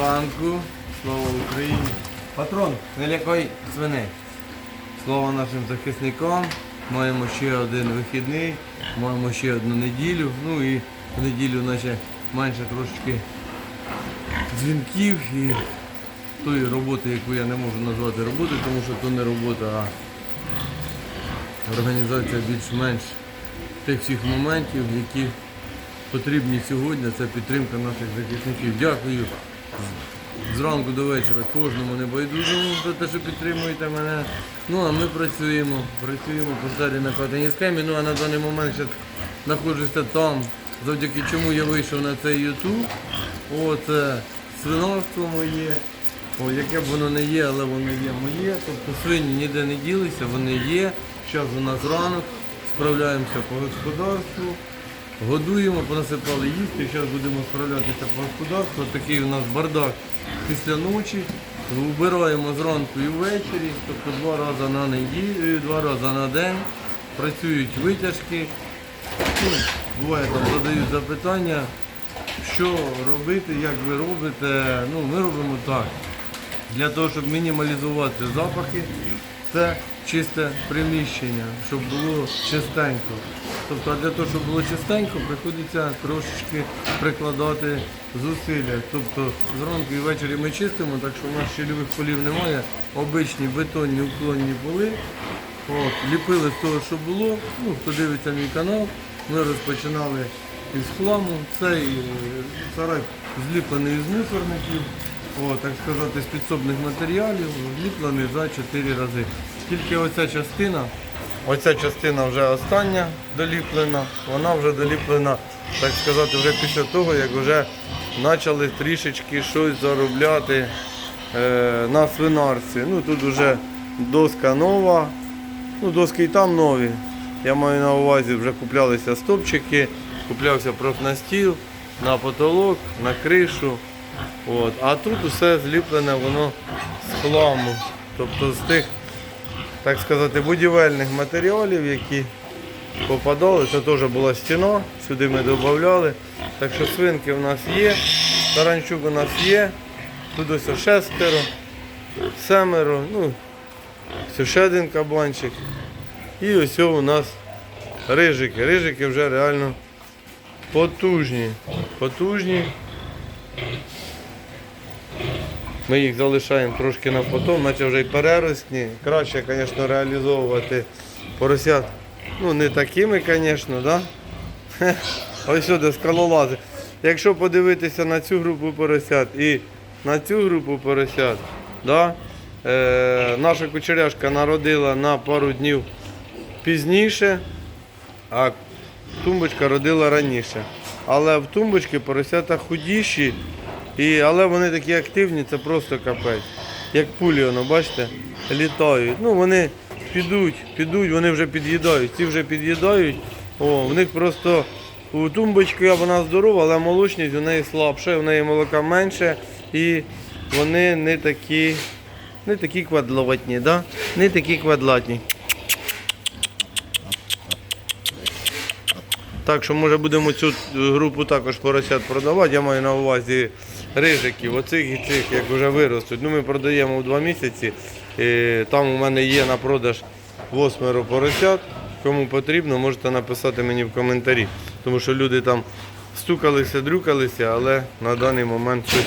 ранку, слава Україні. Патрон, не лякай свиней. Слава нашим захисникам. Маємо ще один вихідний, маємо ще одну неділю. Ну і в неділю наче менше трошечки дзвінків і тої роботи, яку я не можу назвати роботою, тому що то не робота, а організація більш-менш тих всіх моментів, які потрібні сьогодні. Це підтримка наших захисників. Дякую зранку до вечора кожному небайдужому за те, що підтримуєте мене. Ну а ми працюємо, працюємо по старій накатаній схемі. Ну а на даний момент ще знаходжуся там, завдяки чому я вийшов на цей YouTube. Оце свинарство моє. О, яке б воно не є, але воно є моє. Тобто свині ніде не ділися, вони є. Зараз у нас ранок, справляємося по господарству. Годуємо, понасипали їсти, зараз будемо справлятися по господарству. Такий у нас бардак після ночі. Вбираємо зранку і ввечері, тобто два рази на неділю, два рази на день. Працюють витяжки. Ну, буває там задають запитання, що робити, як ви робите. Ну, ми робимо так. Для того, щоб мінімалізувати запахи, це чисте приміщення, щоб було чистенько. Тобто а для того, щоб було чистенько, приходиться трошечки прикладати зусилля. Тобто зранку і ввечері ми чистимо, так що у нас щільових полів немає. Обичні бетонні уклонні поли. От, ліпили з того, що було. Ну, хто дивиться мій канал, ми розпочинали із хламу. Цей е, сарай зліплений із мусорників, о, так сказати, з підсобних матеріалів, зліплений за 4 рази. Тільки оця частина, оця частина вже остання доліплена, вона вже доліплена, так сказати, вже після того, як вже почали трішечки щось заробляти е, на свинарці. Ну, тут вже доска нова, Ну, доски і там нові. Я маю на увазі, вже куплялися стопчики, куплявся профнастіл на потолок, на кришу. От. А тут усе зліплене воно з хламу. Тобто з тих, так сказати, будівельних матеріалів, які попадали. Це теж була стіна, сюди ми додавали. Так що свинки в нас є, таранчук у нас є, тут ось шестеро, семеро, ну, Ось ще один кабанчик. І ось у нас рижики. Рижики вже реально потужні. Потужні. Ми їх залишаємо трошки на потом, наче вже й переростні. Краще, звісно, реалізовувати поросят. Ну, не такими, звісно, да? Ось сюди скалолази. Якщо подивитися на цю групу поросят і на цю групу поросят, да? е, наша кучеряшка народила на пару днів пізніше, а тумбочка родила раніше. Але в тумбочці поросята худіші, і, але вони такі активні, це просто капець. Як пулі, воно, бачите, літають. Ну, вони підуть, підуть, вони вже під'їдають. Ці вже під'їдають. В них просто у тумбочки вона здорова, але молочність у неї слабша, у неї молока менше і вони не такі, не такі квадлатні, да? не такі квадлатні. Так що може будемо цю групу також поросят продавати. Я маю на увазі рижиків, оцих і цих, як вже виростуть. Ну, ми продаємо в два місяці. І там у мене є на продаж восьмеро поросят. Кому потрібно, можете написати мені в коментарі. Тому що люди там стукалися, дрюкалися, але на даний момент щось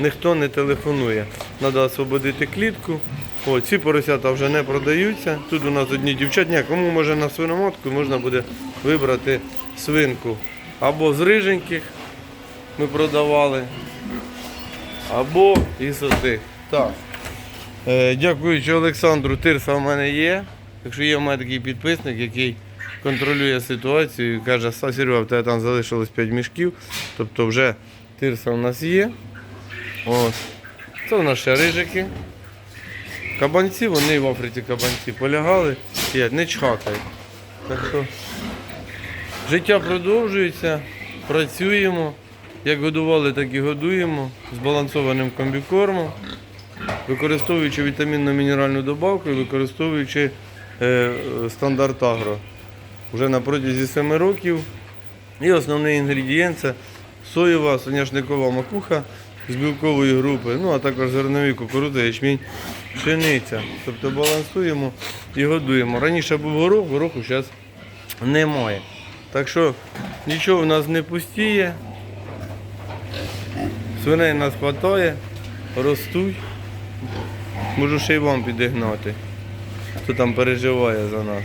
ніхто не телефонує. Треба освободити клітку. О, ці поросята вже не продаються. Тут у нас одні дівчатня. Кому може на свиноматку, можна буде вибрати свинку. Або з риженьких ми продавали, або із отих. Так. Е, дякуючи Олександру, тирса в мене є. Якщо є в мене такий підписник, який контролює ситуацію і каже, «Са, Серега, в тебе там залишилось 5 мішків, тобто вже тирса в нас є. Ось. Це в нас ще рижики. Кабанці, вони в Африці кабанці полягали, сидять, не чхакають. Так що життя продовжується, працюємо. Як годували, так і годуємо збалансованим комбікормом, використовуючи вітамінно-мінеральну добавку і використовуючи е, стандарт агро. Вже на протязі 7 років. І основний інгредієнт це соєва соняшникова макуха з білкової групи, ну а також зернові кукурудзи, ячмінь, пшениця. Тобто балансуємо і годуємо. Раніше був горох, гороху зараз немає. Так що нічого в нас не пустіє. Свиней нас вистачає, ростуть. Можу ще й вам підігнати, хто там переживає за нас.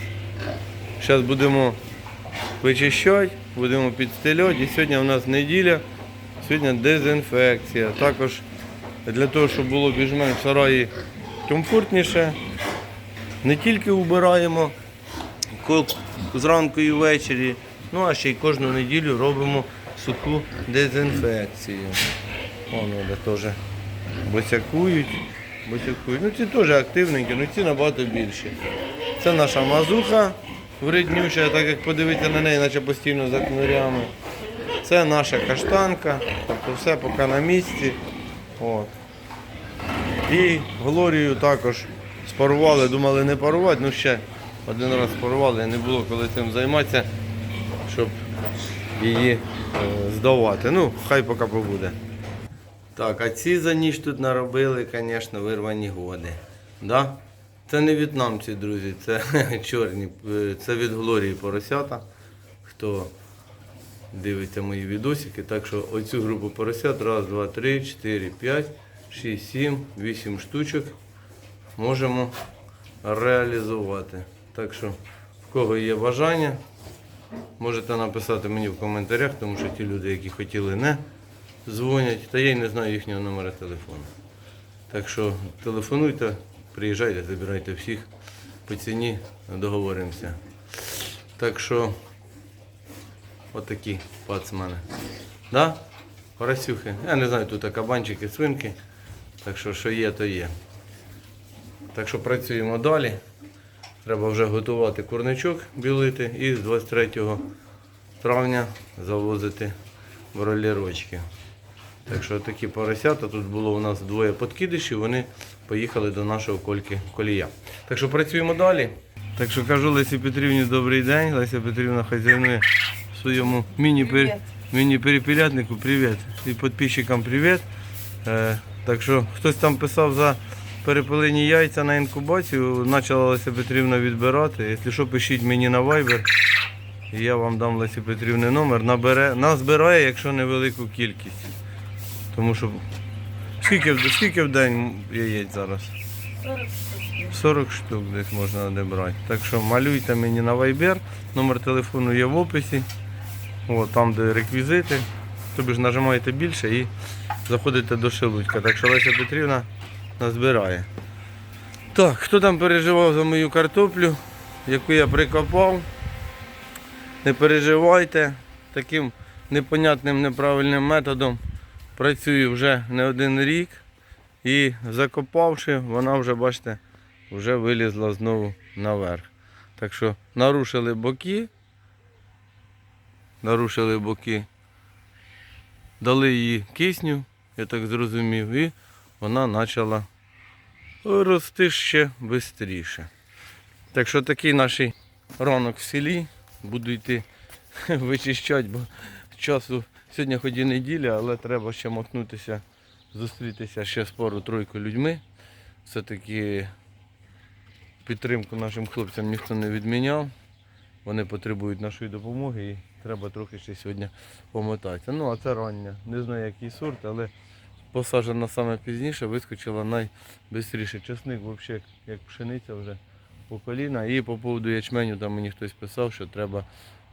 Зараз будемо вичищати, будемо підстеляти. І сьогодні у нас неділя, сьогодні дезінфекція. Також для того, щоб було більш-менш в сараї комфортніше, не тільки убираємо ко- зранку і ввечері, ну а ще й кожну неділю робимо суху дезінфекцію. Воно де теж босякують. босякують. Ну ці теж активненькі, ну ці набагато більші. Це наша мазуха вреднюча, так як подивитися на неї, наче постійно за кнурями. Це наша каштанка, тобто все поки на місці. От. І Глорію також спарували, думали не парувати, ну ще один раз спарували, не було коли цим займатися, щоб її е, здавати. Ну, хай поки побуде. Так, а ці за ніч тут наробили, звісно, вирвані годи. Да? Це не в'єтнамці, друзі, це чорні, е, це від Глорії поросята. Хто дивиться мої відосики. Так що оцю групу поросят, раз, два, три, чотири, п'ять, шість, сім, вісім штучок можемо реалізувати. Так що, в кого є бажання, можете написати мені в коментарях, тому що ті люди, які хотіли, не дзвонять, та я й не знаю їхнього номера телефону. Так що телефонуйте, приїжджайте, забирайте всіх по ціні, договоримося. Так що отакі пацмани. Да? Поросюхи. Я не знаю, тут кабанчики, свинки. Так що, що є, то є. Так що працюємо далі. Треба вже готувати курничок, білити і з 23 травня завозити бролірочки. Так що такі поросята. Тут було у нас двоє подкидишів, вони поїхали до нашого кольки колія. Так що працюємо далі. Так що кажу Лесі Петрівні добрий день. Леся Петрівна хазяйнує в своєму міні-пер... міні-перепілятнику. Привіт. І підписчикам привіт. Е, так що хтось там писав за перепилені яйця на інкубацію. Почала Леся Петрівна відбирати. Якщо що, пишіть мені на Viber. І я вам дам Лесі Петрівни номер. Набере, назбирає, якщо невелику кількість. Тому що скільки, скільки в день яєць зараз? 40 штук десь можна брати. Так що малюйте мені на Viber, номер телефону є в описі. О, там де реквізити. Тобі ж нажимаєте більше і заходите до шелудька. Так що Леся Петрівна назбирає. Так, хто там переживав за мою картоплю, яку я прикопав, не переживайте. Таким непонятним неправильним методом працюю вже не один рік. І закопавши, вона вже, бачите, вже вилізла знову наверх. Так що нарушили боки, нарушили боки, дали їй кисню, я так зрозумів, і вона почала рости ще швидше. Так що такий наш ранок в селі. Буду йти вичищати, бо часу сьогодні хоч і неділя, але треба ще махнутися, зустрітися ще з пару-тройку людьми. Все-таки підтримку нашим хлопцям ніхто не відміняв. Вони потребують нашої допомоги і треба трохи ще сьогодні помотатися. Ну, а це рання. Не знаю, який сорт, але посаджена саме пізніше, вискочила найбистріше. Часник взагалі як пшениця вже по коліна. І по поводу ячменю там мені хтось писав, що треба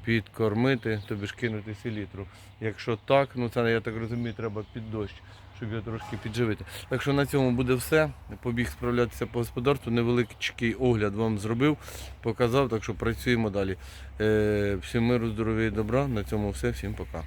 підкормити, тобі ж кинути селітру. Якщо так, ну це я так розумію, треба під дощ, щоб його трошки підживити. Так що на цьому буде все. Побіг справлятися по господарству. Невеличкий огляд вам зробив, показав, так що працюємо далі. Е, всім миру, здоров'я і добра. На цьому все. Всім пока.